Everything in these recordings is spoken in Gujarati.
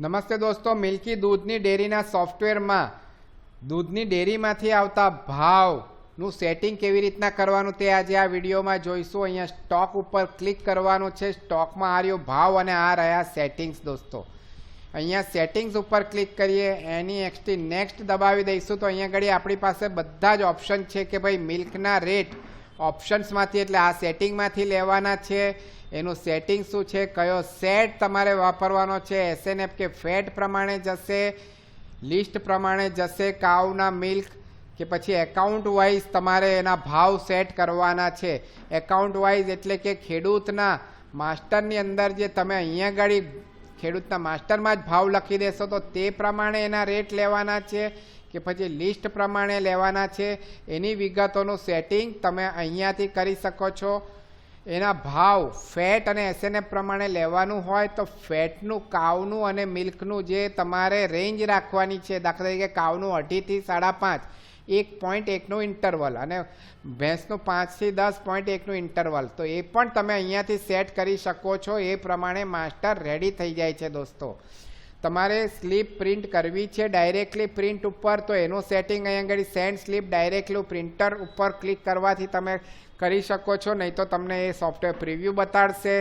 નમસ્તે દોસ્તો, મિલ્કી દૂધની ડેરીના સોફ્ટવેરમાં દૂધની ડેરીમાંથી આવતા ભાવનું સેટિંગ કેવી રીતના કરવાનું તે આજે આ વિડીયોમાં જોઈશું. અહીંયા સ્ટોક ઉપર ક્લિક કરવાનું છે. સ્ટોકમાં આ રહ્યો ભાવ અને આ રહ્યા સેટિંગ્સ દોસ્તો. અહીંયા સેટિંગ્સ ઉપર ક્લિક કરીએ, એની એક્સટી નેક્સ્ટ દબાવી દઈશું. તો અહીંયા ઘડી આપણી પાસે બધા જ ઓપ્શન છે કે ભાઈ મિલ્કના રેટ ઓપ્શન્સમાંથી, એટલે આ સેટિંગમાંથી લેવાના છે. એનું સેટિંગ શું છે? કયો સેટ તમારે વાપરવાનો છે? એસએનએફ કે ફેટ પ્રમાણે જશે? લિસ્ટ પ્રમાણે જશે? કાઉના મિલ્ક કે પછી એકાઉન્ટ વાઇઝ તમારે એના ભાવ સેટ કરવાના છે? એકાઉન્ટ વાઇઝ એટલે કે ખેડૂતના માસ્ટરની અંદર જે તમે અહીંયા ગાડી ખેડૂતના માસ્ટરમાં જ ભાવ લખી દેશો, તો તે પ્રમાણે એના રેટ લેવાના છે? કે પછી લિસ્ટ પ્રમાણે લેવાના છે? એની વિગતોનું સેટિંગ તમે અહીંયાથી કરી શકો છો. એના ભાવ ફેટ અને એસએનએફ પ્રમાણે લેવાનું હોય તો ફેટનું, કાવનું અને મિલ્કનું જે તમારે રેન્જ રાખવાની છે, દાખલા તરીકે કાવનું અઢીથી સાડા પાંચ, એક પોઈન્ટ એકનું ઇન્ટરવલ અને ભેંસનું પાંચથી દસ પોઈન્ટ એકનું ઇન્ટરવલ તો એ પણ તમે અહીંયાથી સેટ કરી શકો છો, એ પ્રમાણે માસ્ટર રેડી થઈ જાય છે દોસ્તો. તમારે સ્લીપ પ્રિન્ટ કરવી છે ડાયરેક્ટલી પ્રિન્ટ ઉપર, તો એનું સેટિંગ અહીંયા આગળ સેન્ડ સ્લીપ ડાયરેક્ટલી પ્રિન્ટર ઉપર ક્લિક કરવાથી તમે કરી શકો છો, નહીં તો તમને એ સોફ્ટવેર પ્રિવ્યૂ બતાડશે.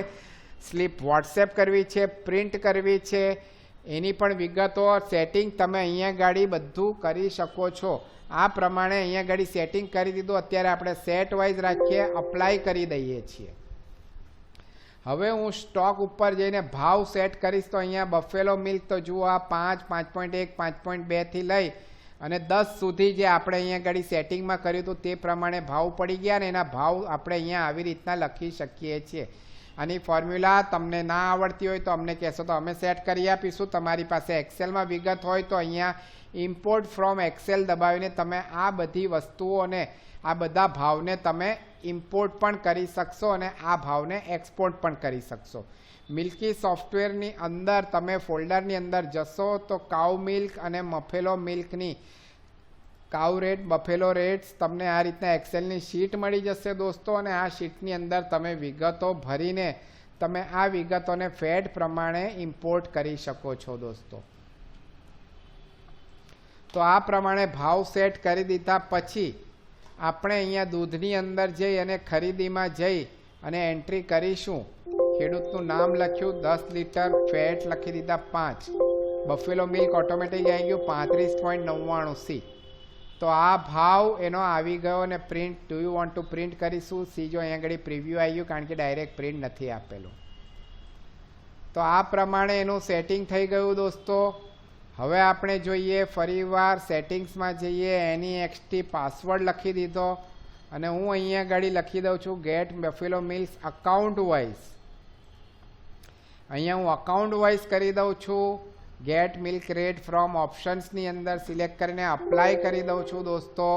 સ્લીપ વોટ્સએપ કરવી છે પ્રિન્ટ કરવી છે. એની પણ વિગતો સેટિંગ તમે અહીંયા ગાડી બધું કરી શકો છો. આ પ્રમાણે અહીંયા ગાડી સેટિંગ કરી દીધું. અત્યારે આપણે સેટ વાઇઝ રાખીએ અપ્લાય કરી દઈએ છીએ. હવે હું સ્ટોક ઉપર જઈને ભાવ સેટ કરીશ, તો અહીંયા બફેલો મિલ્ક તો જુઓ આ પાંચ પાંચ પોઈન્ટ એક, પાંચ પોઈન્ટ બેથી લઈ અને દસ સુધી જે આપણે અહીંયા આગળ સેટિંગમાં કર્યું હતું તે પ્રમાણે ભાવ પડી ગયા ને એના ભાવ આપણે અહીંયા આવી રીતના લખી શકીએ છીએ. આની ફોર્મ્યુલા તમને ના આવડતી હોય તો અમને કહેશો તો અમે સેટ કરી આપીશું. તમારી પાસે એક્સેલમાં વિગત હોય તો અહીંયા ઇમ્પોર્ટ ફ્રોમ એક્સેલ દબાવીને તમે આ બધી વસ્તુઓને, આ બધા ભાવને તમે ઇમ્પોર્ટ પણ કરી શકશો અને આ ભાવને એક્સપોર્ટ પણ કરી શકશો. મિલ્કી સોફ્ટવેરની અંદર તમે ફોલ્ડરની અંદર જશો તો કાઉ મિલ્ક અને મફેલો મિલ્કની કાઉ રેટ બફેલો રેટ્સ તમને આ રીતના એક્સેલની શીટ મળી જશે દોસ્તો અને આ શીટની અંદર તમે વિગતો ભરીને તમે આ વિગતોને ફેડ પ્રમાણે ઇમ્પોર્ટ કરી શકો છો દોસ્તો. તો આ પ્રમાણે ભાવ સેટ કરી દીધા પછી આપણે અહીંયા દૂધની અંદર જઈ અને ખરીદીમાં જઈ અને એન્ટ્રી કરીશું. ખેડૂતનું નામ લખ્યું, દસ લીટર ફેટ લખી દીધા પાંચ. બફેલો મિલ્ક ઓટોમેટિક આવી ગયું પાંત્રીસ પોઈન્ટ નવ્વાણું સી. તો આ ભાવ એનો આવી ગયો અને print, do you want to print કરીશું? સી જો અહીંયા આગળ પ્રિવ્યૂ આવી ગયું કારણ કે ડાયરેક્ટ પ્રિન્ટ નથી આપેલું. તો આ પ્રમાણે એનું સેટિંગ થઈ ગયું દોસ્તો. હવે આપણે જોઈએ, ફરીવાર સેટિંગ્સમાં જઈએ, એની એક્સટી પાસવર્ડ લખી દીધો અને હું અહીંયા ગાડી લખી દઉં છું get buffalo milk account wise અહીંયા હું અકાઉન્ટ વાઇઝ કરી દઉં છું ગેટ મિલ્ક રેટ ફ્રોમ ઓપ્શન્સની અંદર સિલેક્ટ કરીને અપ્લાય કરી દઉં છું, દોસ્તો.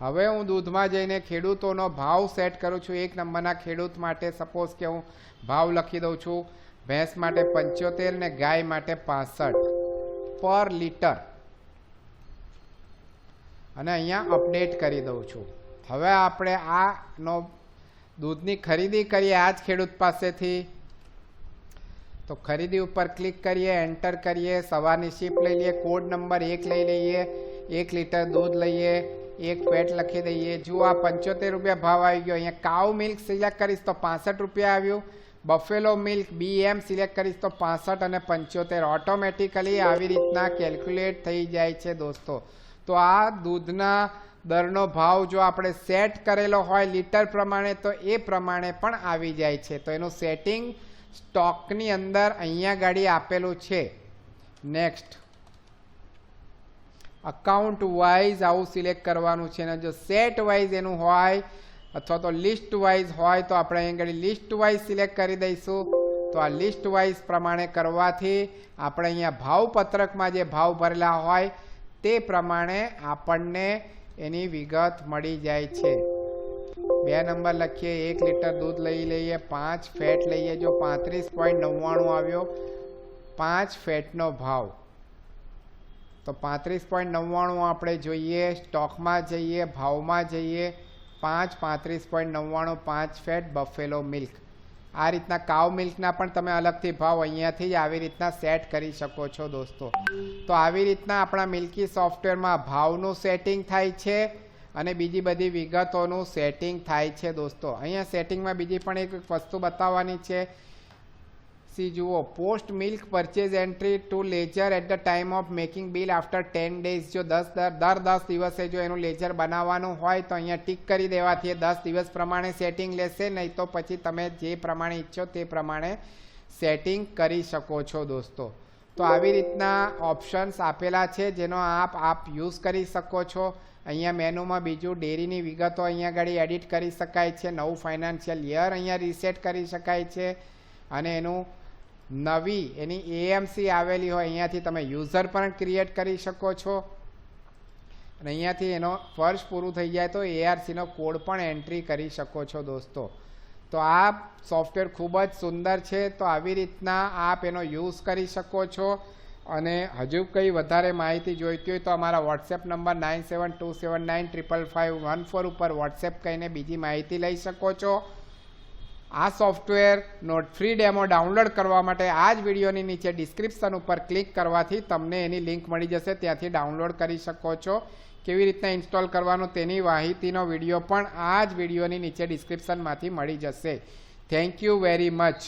હવે હું દૂધમાં જઈને ખેડૂતોનો ભાવ સેટ કરું છું, એક નંબરના ખેડૂત માટે સપોઝ કે હું ભાવ લખી દઉં છું ભેંસ માટે પંચોતેર ને ગાય માટે પાસઠ પર લીટર. અને અહીંયા અપડેટ કરી દઉં છું. હવે આપણે આનો દૂધની ખરીદી કરીએ આ જ ખેડૂત પાસેથી. તો ખરીદી ઉપર ક્લિક કરીએ, એન્ટર કરીએ, સવારની શીપ લઈ લઈએ, કોડ નંબર એક લઈ લઈએ, એક લીટર દૂધ લઈએ, એક પેટ લખી દઈએ. જુઓ આ પંચોતેર રૂપિયા ભાવ આવી ગયો. અહીંયા કાઉ મિલ્ક સિલેક્ટ કરીશ તો પાસઠ રૂપિયા આવ્યું. Buffalo milk B M select કરીશ તો પાસઠ અને પંચોતેર. ઓટોમેટિકલી આવી રીતના કેલ્ક્યુલેટ થઈ જાય છે દોસ્તો. તો આ દૂધના દરનો ભાવ જો આપણે સેટ કરેલો હોય લીટર પ્રમાણે, તો એ પ્રમાણે પણ આવી જાય છે. તો એનું સેટિંગ સ્ટોકની અંદર અહીંયા ગાડી આપેલું છે. નેક્સ્ટ અકાઉન્ટ વાઇઝ આવું સિલેક્ટ કરવાનું છે. અને જો સેટ વાઇઝ એનું હોય અથવા તો લિસ્ટ વાઇઝ હોય તો આપણે અહીં આગળ લિસ્ટ વાઇઝ સિલેક્ટ કરી દઈશું. તો આ લિસ્ટ વાઇઝ પ્રમાણે કરવાથી આપણે અહીંયા ભાવપત્રકમાં જે ભાવ ભરેલા હોય તે પ્રમાણે આપણને એની વિગત મળી જાય છે. બે નંબર લખીએ, એક લીટર દૂધ લઈ લઈએ, પાંચ ફેટ લઈએ. જો પાંત્રીસ પોઈન્ટ નવ્વાણું આવ્યો, પાંચ ફેટનો ભાવ. તો પાંત્રીસ પોઈન્ટ નવ્વાણું આપણે જોઈએ, સ્ટોકમાં જઈએ, ભાવમાં જઈએ પાંચ, પાંત્રીસ પોઈન્ટ નવ્વાણું, પાંચ ફેટ બફેલો મિલ્ક. આ રીતના કાવ મિલ્કના પણ તમે અલગથી ભાવ અહીંયાથી જ આવી રીતના સેટ કરી શકો છો દોસ્તો. તો આવી રીતના આપણા મિલ્કી સોફ્ટવેરમાં ભાવનું સેટિંગ થાય છે અને બીજી બધી વિગતોનું સેટિંગ થાય છે દોસ્તો. અહીંયા સેટિંગમાં બીજી પણ એક વસ્તુ બતાવવાની છે સી જુઓ post milk purchase entry to ledger at the time of making bill after ten days જો દસ દર દર દસ દિવસે જો એનું લેજર બનાવવાનું હોય, તો અહીંયા ટીક કરી દેવાથી એ દસ દિવસ પ્રમાણે સેટિંગ લેશે. નહીં તો પછી તમે જે પ્રમાણે ઈચ્છો તે પ્રમાણે સેટિંગ કરી શકો છો દોસ્તો. તો આવી રીતના ઓપ્શન્સ આપેલા છે, જેનો આપ આપ યુઝ કરી શકો છો. અહીંયા મેનુમાં બીજું ડેરીની વિગતો અહીંયા આગળ એડિટ કરી શકાય છે. નવું ફાઇનાન્શિયલ યર અહીંયા રીસેટ કરી શકાય છે. અને એનું નવી, એની એએમસી આવેલી હોય, અહીંયાથી તમે યુઝર પણ ક્રિએટ કરી શકો છો. અને અહીંયાથી એનો ફર્શ પૂરું થઈ જાય તો એઆરસીનો કોડ પણ એન્ટ્રી કરી શકો છો દોસ્તો. તો આ સોફ્ટવેર ખૂબ જ સુંદર છે, તો આવી રીતના આપ એનો યુઝ કરી શકો છો. અને હજુ કંઈ વધારે માહિતી જોઈતી હોય તો અમારા WhatsApp number nine seven two seven nine triple five one four ઉપર વોટ્સએપ કહીને બીજી માહિતી લઈ શકો છો. આ સોફ્ટવેરનો ફ્રી ડેમો ડાઉનલોડ કરવા માટે આ જ વિડીયોની નીચે ડિસ્ક્રિપ્શન ઉપર ક્લિક કરવાથી તમને એની લિંક મળી જશે. ત્યાંથી ડાઉનલોડ કરી શકો છો. કેવી રીતના ઇન્સ્ટોલ કરવાનું તેની માહિતીનો વીડિયો પણ આ જ વિડીયોની નીચે ડિસ્ક્રિપ્શનમાંથી મળી જશે. Thank you very much.